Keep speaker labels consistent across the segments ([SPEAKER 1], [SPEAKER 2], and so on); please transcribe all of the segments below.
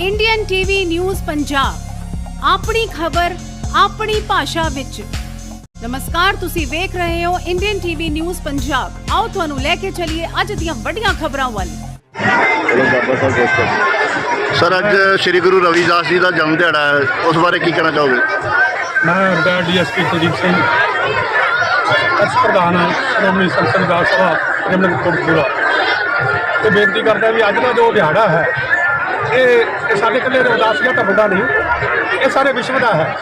[SPEAKER 1] Indian TV news Punjab ਆਪਣੀ ਖਬਰ ਆਪਣੀ ਭਾਸ਼ਾ ਵਿੱਚ। ਨਮਸਕਾਰ ਤੁਸੀਂ ਵੇਖ ਰਹੇ ਹੋ ਇੰਡੀਅਨ ਟੀਵੀ ਨਿਊਜ਼ ਪੰਜਾਬ ਆਓ ਤੁਹਾਨੂੰ ਲੈ ਕੇ ਚੱਲੀਏ ਅੱਜ ਦੀਆਂ ਵੱਡੀਆਂ ਖਬਰਾਂ ਵੱਲ।
[SPEAKER 2] ਸਰ ਅੱਜ ਸ੍ਰੀ ਗੁਰੂ ਰਵਿਦਾਸ ਜੀ ਦਾ ਜਨਮ ਦਿਹਾੜਾ ਹੈ। ਉਸ ਬਾਰੇ ਕੀ ਕਹਿਣਾ ਚਾਹੋਗੇ?
[SPEAKER 3] ਮੈਂ retired DSP Kuldeep Singh. Ex ਪ੍ਰਧਾਨ ਸ਼੍ਰੋਮਣੀ ਸੰਸਦ ਦਾ ਸਭਾ ਰਿਮਨ ਕੋਟਪੂਰਾ ਤੇ ਬੇਨਤੀ ਕਰਦਾ ਵੀ ਅੱਜ ਦਾ ਜੋ ਦਿਹਾੜਾ ਹੈ ਇਹ ਇਹ ਸਾਡੇ ਇਕੱਲੇ ਰਵਿਦਾਸੀਆ ਤਾਂ ਦਾ ਨਹੀਂ, ਇਹ ਸਾਰੇ ਵਿਸ਼ਵ ਦਾ ਹੈ।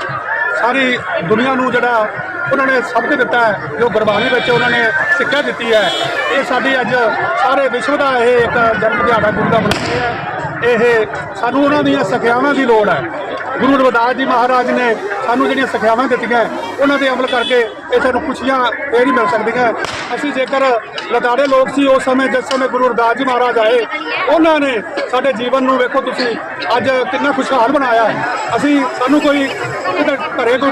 [SPEAKER 3] ਸਾਰੀ ਦੁਨੀਆ ਨੂੰ ਜਿਹੜਾ ਉਹਨਾਂ ਨੇ ਸਬਕ ਦਿੱਤਾ ਹੈ, ਜੋ ਗੁਰਬਾਣੀ ਵਿੱਚ ਉਹਨਾਂ ਨੇ ਸਿੱਖਿਆ ਦਿੱਤੀ ਹੈ। ਇਹ ਸਾਡੀ ਅੱਜ ਸਾਰੇ ਵਿਸ਼ਵ ਦਾ ਇਹ ਇੱਕ ਜਨਮ ਦਿਹਾੜਾ ਗੁਰੂ ਦਾ ਮਨਾਉਂਦੇ ਹੈ। ਇਹ ਸਾਨੂੰ ਉਹਨਾਂ ਦੀਆਂ ਸਿੱਖਿਆਵਾਂ ਦੀ ਲੋੜ ਹੈ। ਗੁਰੂ ਰਵਿਦਾਸ ਜੀ ਮਹਾਰਾਜ ਨੇ ਸਾਨੂੰ ਜਿਹੜੀਆਂ ਸਿੱਖਿਆਵਾਂ ਦਿੱਤੀਆਂ ਉਹਨਾਂ ਤੇ ਅਮਲ ਕਰਕੇ ਇਹ ਸਾਨੂੰ ਖੁਸ਼ੀਆਂ ਇਹ ਨਹੀਂ ਮਿਲ ਸਕਦੀਆਂ ਅਸੀਂ ਜੇਕਰ ਲਦਾੜੇ ਲੋਕ ਸੀ, ਉਸ ਸਮੇਂ ਜਿਸ ਸਮੇਂ ਗੁਰੂ ਰਵਿਦਾਸ ਜੀ ਮਹਾਰਾਜ ਆਏ, ਉਹਨਾਂ ਨੇ ਸਾਡੇ ਜੀਵਨ ਨੂੰ ਵੇਖੋ ਤੁਸੀਂ, ਅੱਜ ਕਿੰਨਾ ਖੁਸ਼ਹਾਲ ਬਣਾਇਆ ਅਸੀਂ, ਸਾਨੂੰ ਕੋਈ ਕਿਤੇ ਘਰੇ ਕੋਈ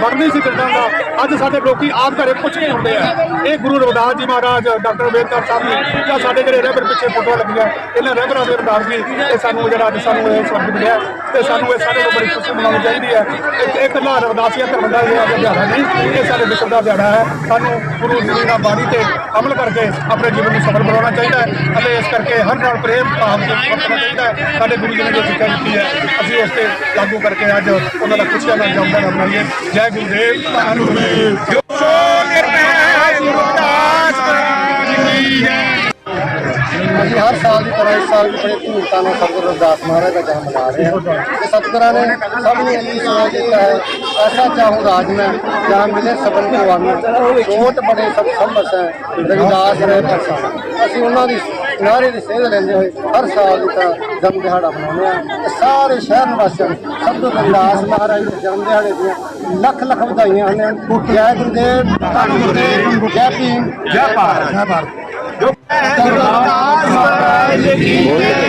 [SPEAKER 3] ਵੜ ਨਹੀਂ ਸੀ ਦਿੰਦਾ ਦਾ ਅੱਜ ਸਾਡੇ ਲੋਕੀ ਆਪ ਘਰੇ ਪੁੱਛ ਕੇ ਹੁੰਦੇ ਆ। ਇਹ ਗੁਰੂ ਰਵਿਦਾਸ ਜੀ ਮਹਾਰਾਜ, ਡਾਕਟਰ ਅੰਬੇਦਕਰ ਸਾਹਿਬ ਨੇ ਜਾਂ ਸਾਡੇ ਜਿਹੜੇ ਰਹਿਬਰ ਪਿੱਛੇ ਫੋਟੋ ਲੱਗੀਆਂ, ਇਹਨਾਂ ਰਹਿਬਰਾਂ ਦੇ ਅਰਦਾਸ ਜੀ ਇਹ ਸਾਨੂੰ ਜਿਹੜਾ ਅੱਜ ਸਾਨੂੰ ਇਹ ਸਬਕ ਮਿਲਿਆ ਤੇ ਸਾਨੂੰ ਇਹ ਸਾਡੇ ਨੂੰ ਬੜੀ ਖੁਸ਼ੀ ਮਨਾਉਣੀ ਚਾਹੀਦੀ ਹੈ। ਇੱਕ ਇੱਕ ਲਾ ਰਵਿਦਾਸੀਆ ਧਰਮ ਦਾ ਇਹ ਅੱਜ ਦਿਹਾੜਾ ਨਹੀਂ, ਇਹ ਸਾਡੇ ਵਿਸ਼ਵ ਦਾ ਦਿਹਾੜਾ ਹੈ। ਸਾਨੂੰ ਗੁਰੂ ਜੀ ਦੀ ਬਾਣੀ ਤੇ ਅਮਲ ਕਰਕੇ ਆਪਣੇ ਜੀਵਨ ਨੂੰ ਸਫਲ ਬਣਾਉਣਾ ਚਾਹੀਦਾ ਹੈ ਅਤੇ ਇਸ ਕਰਕੇ ਹਰ ਨਾਲ ਪ੍ਰੇਮ ਭਾਵ ਦੇ ਵਰਤਣਾ ਚਾਹੀਦਾ ਹੈ। ਸਾਡੇ ਗੁਰੂ ਜੀ ਨੇ ਜੋ ਸਿੱਖਿਆ ਦਿੱਤੀ ਹੈ, ਅਸੀਂ ਉਸ ਤੇ ਲਾਗੂ ਕਰਕੇ ਅੱਜ ਉਹਨਾਂ ਦਾ ਖੁਸ਼ੀਆਂ ਨਾਲ ਜੰਮਦਾ ਨਾ ਬਣਾਈਏ। ਜੈ ਗੁਰਦੇਵ, ਧੰਨ ਗੁਰਦੇਵ ਜੋ
[SPEAKER 4] ਅਸੀਂ ਹਰ ਸਾਲ ਦੀ ਤਰ੍ਹਾਂ ਇਸ ਸਾਲ ਵੀ ਬੜੇ ਧੂਮਧਾਮ ਨਾਲ ਸਤਿਗੁਰੂ ਰਵਿਦਾਸ ਮਹਾਰਾਜ ਦਾ ਜਨਮ ਮਨਾ ਰਹੇ ਹਾਂ ਤੇ ਸਤਿਗੁਰਾਂ ਨੇ ਸਭ ਨੂੰ ਇਹ ਸੁਣਾ ਦਿੱਤਾ ਹੈ ਐਸਾ ਚਾਹੂੰ ਰਾਜ ਮੈਂ ਜਾਂ ਮਿਲੇ ਸਬਨ ਕੋ ਆਨ ਛੋਟ ਬੜੇ ਸਭ ਸੰਭਸ ਹੈ ਰਵਿਦਾਸ ਰਹੇ ਪਰਸਾ। ਅਸੀਂ ਉਹਨਾਂ ਦੀ ਨਾਰੇ ਦੀ ਸੇਧ ਲੈਂਦੇ ਹੋਏ ਹਰ ਸਾਲ ਦੀ ਤਰ੍ਹਾਂ ਜਨਮ ਦਿਹਾੜਾ ਮਨਾਉਂਦੇ ਹਾਂ। ਤੇ ਸਾਰੇ ਸ਼ਹਿਰ ਨਿਵਾਸੀਆਂ ਨੂੰ ਸਤਿਗੁਰੂ ਰਵਿਦਾਸ ਮਹਾਰਾਜ ਦੇ ਜਨਮ ਦਿਹਾੜੇ ਦੀਆਂ ਲੱਖ ਲੱਖ ਵਧਾਈਆਂ ਹਨ। ਜੈ ਗੁਰਦੇਵ ਧੰਨ ਗੁਰਦੇਵ ਜੈ ਭੀਮ। ਜੈ ਭਾਰਤ। ਜੈ ਭਾਰਤ।
[SPEAKER 2] ਜੋ ਹੈ ਸਰਦਾਰ ਮਹਾਰਾਜ ਕੀ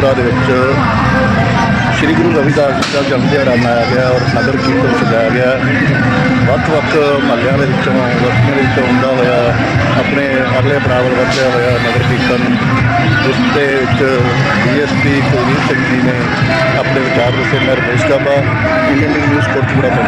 [SPEAKER 2] ਕੋਟਕਪੂਰਾ ਦੇ ਵਿੱਚ ਸ਼੍ਰੀ ਗੁਰੂ ਰਵਿਦਾਸ ਜੀ ਦਾ ਜਨਮ ਦਿਹਾੜਾ ਮਨਾਇਆ ਗਿਆ ਔਰ ਨਗਰ ਕੀਰਤਨ ਸਜਾਇਆ ਗਿਆ। ਵੱਖ-ਵੱਖ ਮਹੱਲਿਆਂ ਦੇ ਵਿੱਚੋਂ ਵਸਤੀਆਂ ਦੇ ਵਿੱਚੋਂ ਹੁੰਦਾ ਹੋਇਆ, ਆਪਣੇ ਅਗਲੇ ਬਰਾਬਰ ਵਰਤਿਆ ਹੋਇਆ ਨਗਰ ਕੀਰਤਨ ਜਿਸ ਦੇ ਵਿੱਚ ਡੀਐਸਪੀ ਕੁਲਵੀਰ ਸਿੰਘ ਜੀ ਨੇ ਆਪਣੇ ਵਿਚਾਰ ਦੱਸੇ। ਮੈਂ ਰਮੇਸ਼ ਗਾਬਾ ਇੰਡੀਅਨ ਨਿਊਜ਼ ਕੋਟਕਪੂਰਾ ਤੋਂ